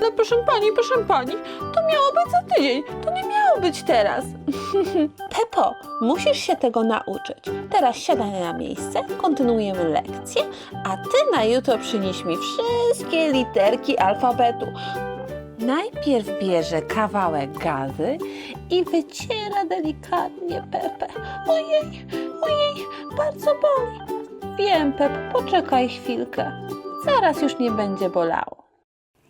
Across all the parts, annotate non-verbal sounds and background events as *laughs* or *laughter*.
No proszę pani, proszę pani, to miało być za tydzień, to nie miało być teraz. *laughs* Pepo, musisz się tego nauczyć. Teraz siadaj na miejsce, kontynuujemy lekcję, a ty na jutro przynieś mi wszystkie literki alfabetu. Najpierw bierze kawałek gazy i wyciera delikatnie Pepę. Ojej, ojej, bardzo boli. Wiem, Pep, poczekaj chwilkę. Zaraz już nie będzie bolało.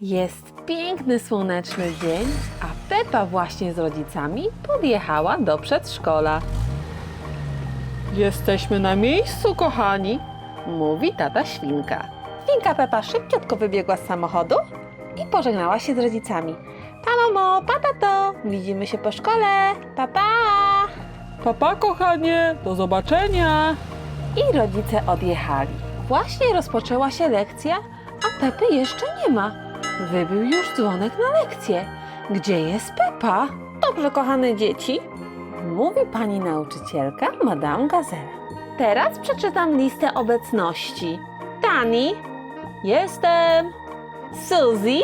Jest piękny, słoneczny dzień, a Pepa właśnie z rodzicami podjechała do przedszkola. Jesteśmy na miejscu, kochani, mówi tata świnka. Świnka Pepa szybciutko wybiegła z samochodu i pożegnała się z rodzicami. Pa mamo, pa tato, widzimy się po szkole, pa pa! Papa, kochanie, do zobaczenia. I rodzice odjechali. Właśnie rozpoczęła się lekcja, a Pepy jeszcze nie ma. Wybił już dzwonek na lekcję. Gdzie jest Pepa? Dobrze, kochane dzieci, mówi pani nauczycielka, Madame Gazela. Teraz przeczytam listę obecności. Tani, jestem. Suzy,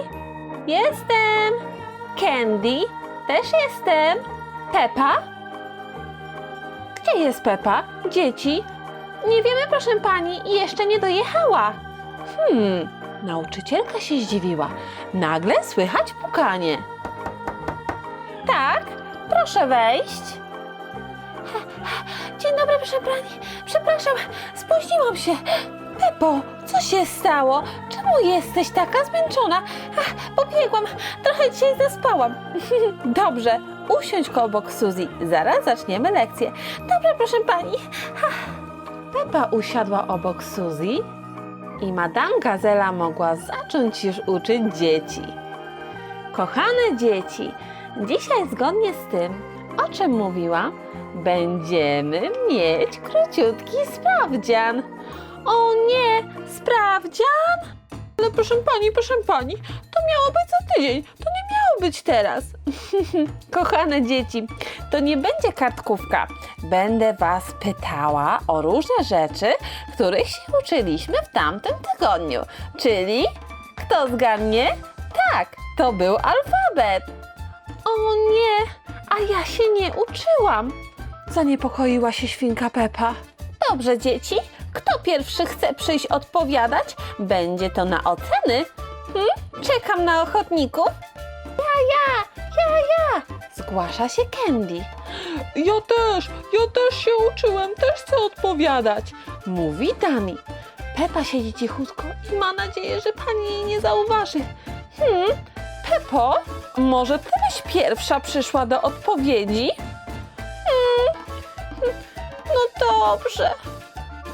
jestem. Candy, też jestem. Pepa, gdzie jest Pepa? Dzieci, nie wiemy, proszę pani, jeszcze nie dojechała. Hmm, nauczycielka się zdziwiła. Nagle słychać pukanie. Tak, proszę wejść. Dzień dobry, pani. Przepraszam, spóźniłam się. Pepo, co się stało? Czemu jesteś taka zmęczona? Ach, pobiegłam, trochę dzisiaj zaspałam. *laughs* Dobrze, usiądź obok Suzy. Zaraz zaczniemy lekcję. Dobrze, proszę pani. Pepa usiadła obok Suzy i Madame Gazela mogła zacząć już uczyć dzieci. Kochane dzieci, dzisiaj zgodnie z tym, o czym mówiła, będziemy mieć króciutki sprawdzian. O nie, sprawdzian? Ale proszę pani, proszę pani, to miało być za tydzień, to nie być teraz. *laughs* Kochane dzieci, to nie będzie kartkówka. Będę Was pytała o różne rzeczy, których się uczyliśmy w tamtym tygodniu. Czyli, kto zgadnie? Tak, to był alfabet. O nie, a ja się nie uczyłam. Zaniepokoiła się świnka Pepa. Dobrze, dzieci, kto pierwszy chce przyjść odpowiadać? Będzie to na oceny. Hmm? Czekam na ochotników. Ja, ja, ja, zgłasza się Candy. Ja też, ja też się uczyłem, też chcę odpowiadać. Mówi Dani. Pepa siedzi cichutko i ma nadzieję, że pani jej nie zauważy. Hmm, Pepo, może ty byś pierwsza przyszła do odpowiedzi? Hmm, no dobrze.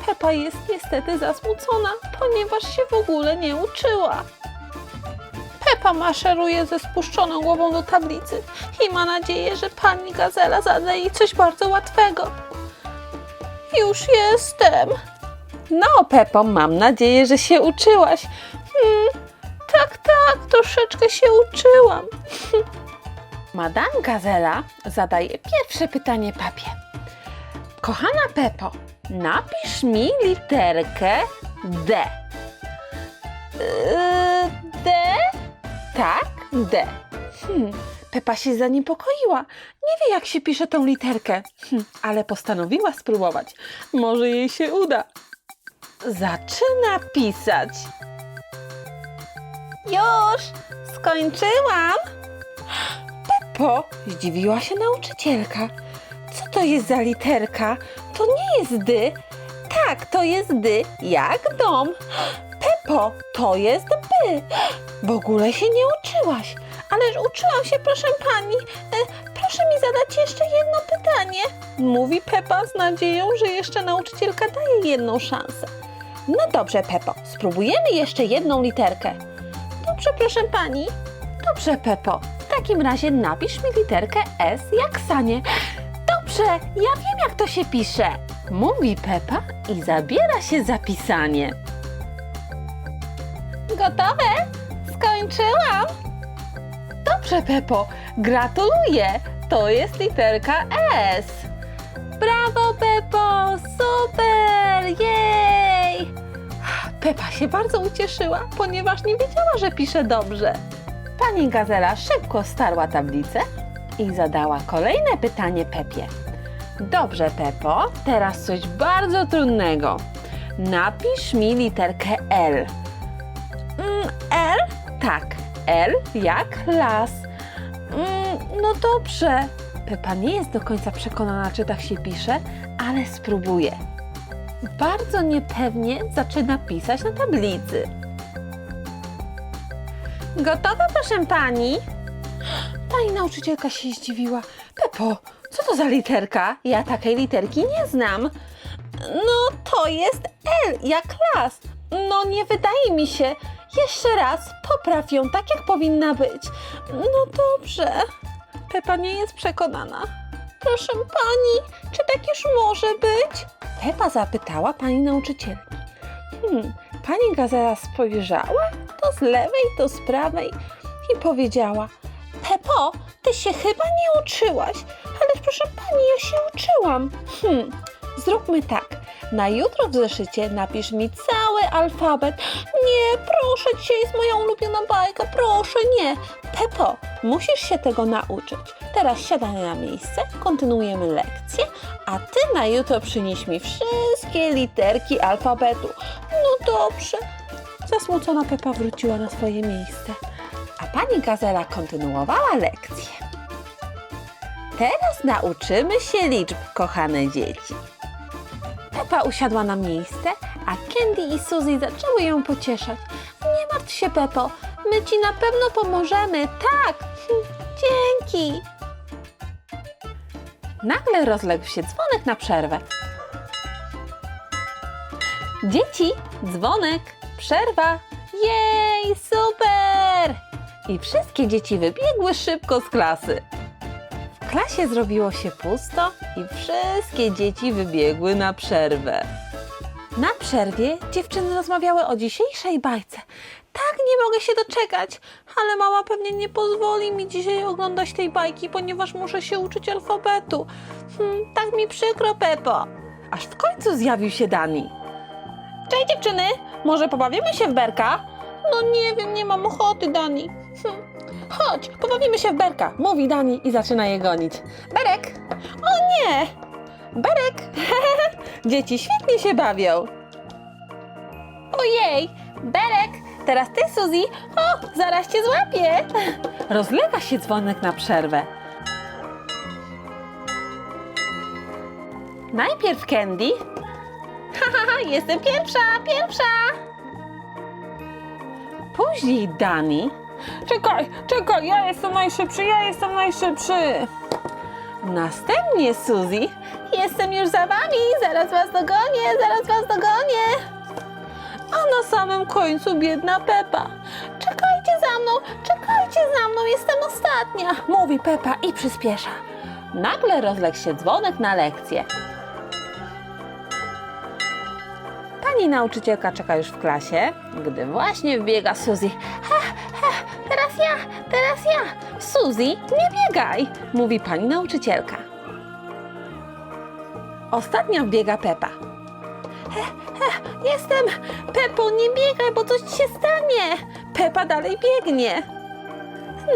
Pepa jest niestety zasmucona, ponieważ się w ogóle nie uczyła. Pepa maszeruje ze spuszczoną głową do tablicy i ma nadzieję, że pani Gazela zada jej coś bardzo łatwego. Już jestem. No, Pepo, mam nadzieję, że się uczyłaś. Hmm, tak, tak, troszeczkę się uczyłam. *laughs* Madame Gazela zadaje pierwsze pytanie papie. Kochana Pepo, napisz mi literkę D. Yy? Tak, D. Hmm. Pepa się zaniepokoiła. Nie wie, jak się pisze tą literkę, hm, ale postanowiła spróbować. Może jej się uda. Zaczyna pisać. Już skończyłam. Pepo, zdziwiła się nauczycielka. Co to jest za literka? To nie jest dy. Tak, to jest dy, jak dom. Pepo, to jest by. W ogóle się nie uczyłaś. Ależ uczyłam się, proszę pani. E, proszę mi zadać jeszcze jedno pytanie. Mówi Pepa z nadzieją, że jeszcze nauczycielka daje jedną szansę. No dobrze, Pepo, spróbujemy jeszcze jedną literkę. Dobrze, proszę pani. Dobrze, Pepo. W takim razie napisz mi literkę S jak sanie. Dobrze, ja wiem jak to się pisze. Mówi Pepa i zabiera się za pisanie. Gotowe? Skończyłam. Dobrze, Pepo. Gratuluję. To jest literka S. Brawo, Pepo! Super! Jej! Pepa się bardzo ucieszyła, ponieważ nie wiedziała, że pisze dobrze. Pani Gazela szybko starła tablicę i zadała kolejne pytanie Pepie. Dobrze, Pepo, teraz coś bardzo trudnego. Napisz mi literkę L. L? Tak, L jak las. Mm, no dobrze. Pepa nie jest do końca przekonana, czy tak się pisze, ale spróbuje. Bardzo niepewnie zaczyna pisać na tablicy. Gotowe, proszę pani? Pani nauczycielka się zdziwiła. Pepo, co to za literka? Ja takiej literki nie znam. No, to jest L, jak las. No, nie wydaje mi się. Jeszcze raz, popraw ją tak, jak powinna być. No dobrze. Pepa nie jest przekonana. Proszę pani, czy tak już może być? Pepa zapytała pani nauczycielki. Hmm, pani Gazela spojrzała to z lewej, to z prawej i powiedziała: Pepo, ty się chyba nie uczyłaś, ale proszę pani, ja się uczyłam. Hmm, zróbmy tak. Na jutro w zeszycie napisz mi cały alfabet. Nie, proszę, dzisiaj jest moja ulubiona bajka, proszę, nie. Pepo, musisz się tego nauczyć. Teraz siadaj na miejsce, kontynuujemy lekcję, a ty na jutro przynieś mi wszystkie literki alfabetu. No dobrze. Zasmucona Pepa wróciła na swoje miejsce, a pani Gazela kontynuowała lekcję. Teraz nauczymy się liczb, kochane dzieci. Pepa usiadła na miejsce, a Candy i Suzy zaczęły ją pocieszać. Nie martw się, Pepo, my ci na pewno pomożemy, tak! *laughs* Dzięki! Nagle rozległ się dzwonek na przerwę. Dzieci, dzwonek, przerwa. Jej, super! I wszystkie dzieci wybiegły szybko z klasy. W klasie zrobiło się pusto i wszystkie dzieci wybiegły na przerwę. Na przerwie dziewczyny rozmawiały o dzisiejszej bajce. Tak, nie mogę się doczekać, ale mama pewnie nie pozwoli mi dzisiaj oglądać tej bajki, ponieważ muszę się uczyć alfabetu. Hmm, tak mi przykro, Pepo. Aż w końcu zjawił się Dani. Cześć dziewczyny, może pobawimy się w berka? No nie wiem, nie mam ochoty, Dani. *laughs* Chodź, pobawimy się w berka, mówi Dani i zaczyna je gonić. Berek! O nie! Berek! *laughs* Dzieci świetnie się bawią. Ojej! Berek! Teraz ty, Suzy! O, zaraz cię złapię! *laughs* Rozlewa się dzwonek na przerwę. Najpierw Candy. Haha, jestem pierwsza, pierwsza! Później Dani. Czekaj, czekaj, ja jestem najszybszy, ja jestem najszybszy. Następnie Suzy. Jestem już za wami, zaraz was dogonię, zaraz was dogonię. A na samym końcu biedna Pepa. Czekajcie za mną, czekajcie za mną, jestem ostatnia, mówi Pepa i przyspiesza. Nagle rozległ się dzwonek na lekcję. Pani nauczycielka czeka już w klasie, gdy właśnie wbiega Suzy. Ha, teraz ja, teraz ja. Suzy, nie biegaj, mówi pani nauczycielka. Ostatnio wbiega Pepa. He, he, jestem! Pepo, nie biegaj, bo coś ci się stanie! Pepa dalej biegnie.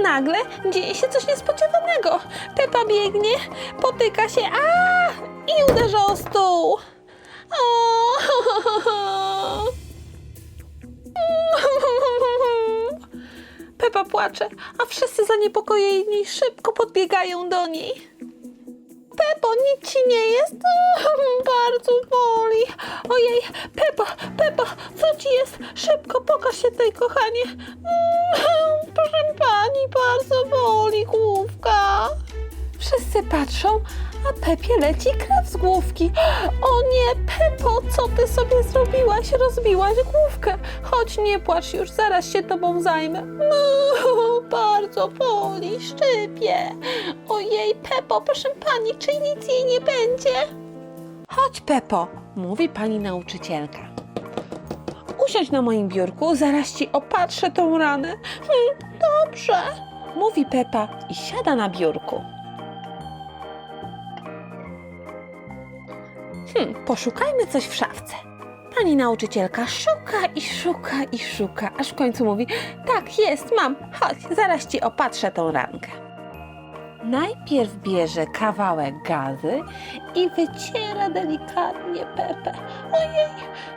Nagle dzieje się coś niespodziewanego. Pepa biegnie, potyka się, a i uderza o stół. O! *laughs* Pepa płacze, a wszyscy zaniepokojeni szybko podbiegają do niej. Pepo, nic ci nie jest? *laughs* Bardzo boli. Ojej, Pepo, Pepo, co ci jest? Szybko pokaż się tutaj, kochanie. *laughs* Proszę pani, bardzo boli główka. Wszyscy patrzą, a Pepie leci krew z główki. O nie, Pepo, co ty sobie zrobiłaś? Rozbiłaś główkę. Chodź, nie płacz już, zaraz się tobą zajmę. No, bardzo boli, szczypie. Ojej, Pepo, proszę pani, czy nic jej nie będzie? Chodź, Pepo, mówi pani nauczycielka. Usiądź na moim biurku, zaraz ci opatrzę tą ranę. Hm, dobrze, mówi Pepa i siada na biurku. Hmm, poszukajmy coś w szafce. Pani nauczycielka szuka i szuka i szuka, aż w końcu mówi: Tak, jest, mam, chodź, zaraz ci opatrzę tą rankę. Najpierw bierze kawałek gazy i wyciera delikatnie Pepę. Ojej,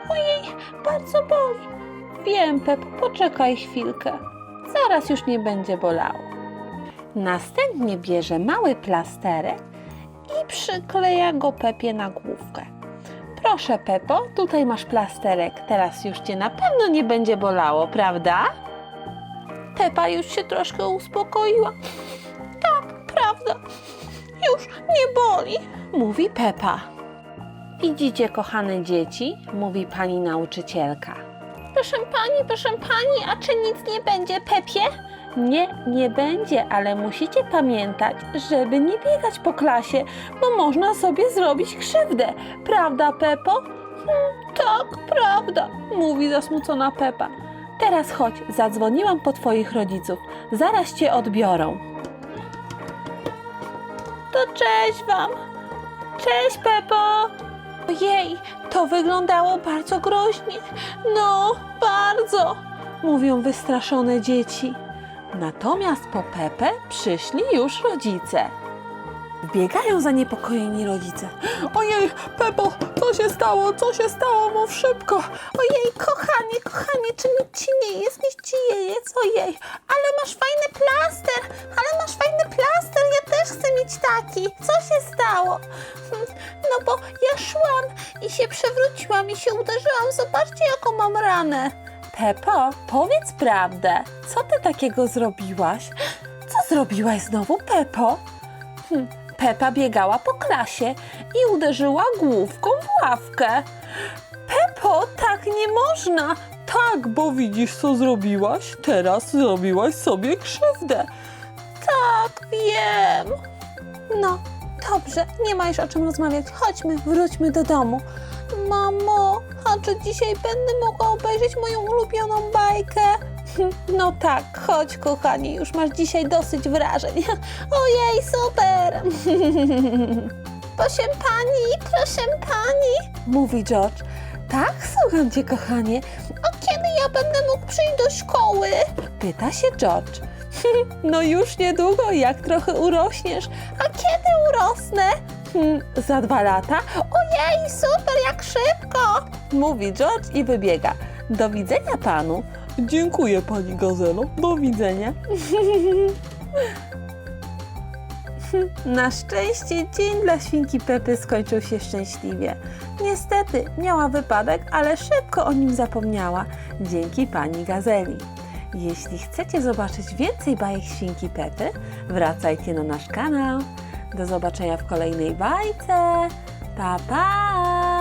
ojej, bardzo boli. Wiem, Pepo, poczekaj chwilkę. Zaraz już nie będzie bolało. Następnie bierze mały plasterek i przykleja go Pepie na główkę. Proszę, Pepo, tutaj masz plasterek. Teraz już cię na pewno nie będzie bolało, prawda? Pepa już się troszkę uspokoiła. Tak, prawda. Już nie boli, mówi Pepa. Widzicie, kochane dzieci, mówi pani nauczycielka. Proszę pani, proszę pani, a czy nic nie będzie, Pepie? Nie, nie będzie, ale musicie pamiętać, żeby nie biegać po klasie, bo można sobie zrobić krzywdę. Prawda, Pepo? Hmm, tak, prawda, mówi zasmucona Pepa. Teraz chodź, zadzwoniłam po twoich rodziców. Zaraz cię odbiorą. To cześć wam. Cześć, Pepo. Ojej, to wyglądało bardzo groźnie. No, bardzo, mówią wystraszone dzieci. Natomiast po Pepę przyszli już rodzice. Biegają zaniepokojeni rodzice. Ojej, Pepo, co się stało? Co się stało? Mów szybko. Ojej, kochanie, kochanie, czy nic ci nie jest, nic ci nie jest? Ojej, ale masz fajny plaster, ale masz fajny plaster, ja też chcę mieć taki. Co się stało? Hmm, No bo ja szłam i się przewróciłam i się uderzyłam. Zobaczcie, jaką mam ranę. Pepo, powiedz prawdę. Co ty takiego zrobiłaś? Co zrobiłaś znowu, Pepo? Hm, Pepa biegała po klasie i uderzyła główką w ławkę. Pepo, tak nie można. Tak, bo widzisz, co zrobiłaś? Teraz zrobiłaś sobie krzywdę. Tak, wiem. No, dobrze, nie ma już o czym rozmawiać. Chodźmy, wróćmy do domu. Mamo, a czy dzisiaj będę mogła obejrzeć moją ulubioną bajkę? *laughs* No tak, chodź kochani, już masz dzisiaj dosyć wrażeń. *laughs* Ojej, super! *laughs* Proszę pani, proszę pani, mówi George. Tak, słucham cię, kochanie. A kiedy ja będę mógł przyjść do szkoły? Pyta się George. No już niedługo, jak trochę urośniesz. A kiedy urosnę? Hmm, za dwa lata? Ojej, super, jak szybko! Mówi George i wybiega. Do widzenia panu. Dziękuję, pani Gazelo. Do widzenia. *laughs* Na szczęście dzień dla świnki Pepy skończył się szczęśliwie. Niestety miała wypadek, ale szybko o nim zapomniała, dzięki pani Gazeli. Jeśli chcecie zobaczyć więcej bajek świnki Pepy, wracajcie na nasz kanał. Do zobaczenia w kolejnej bajce. Pa, pa!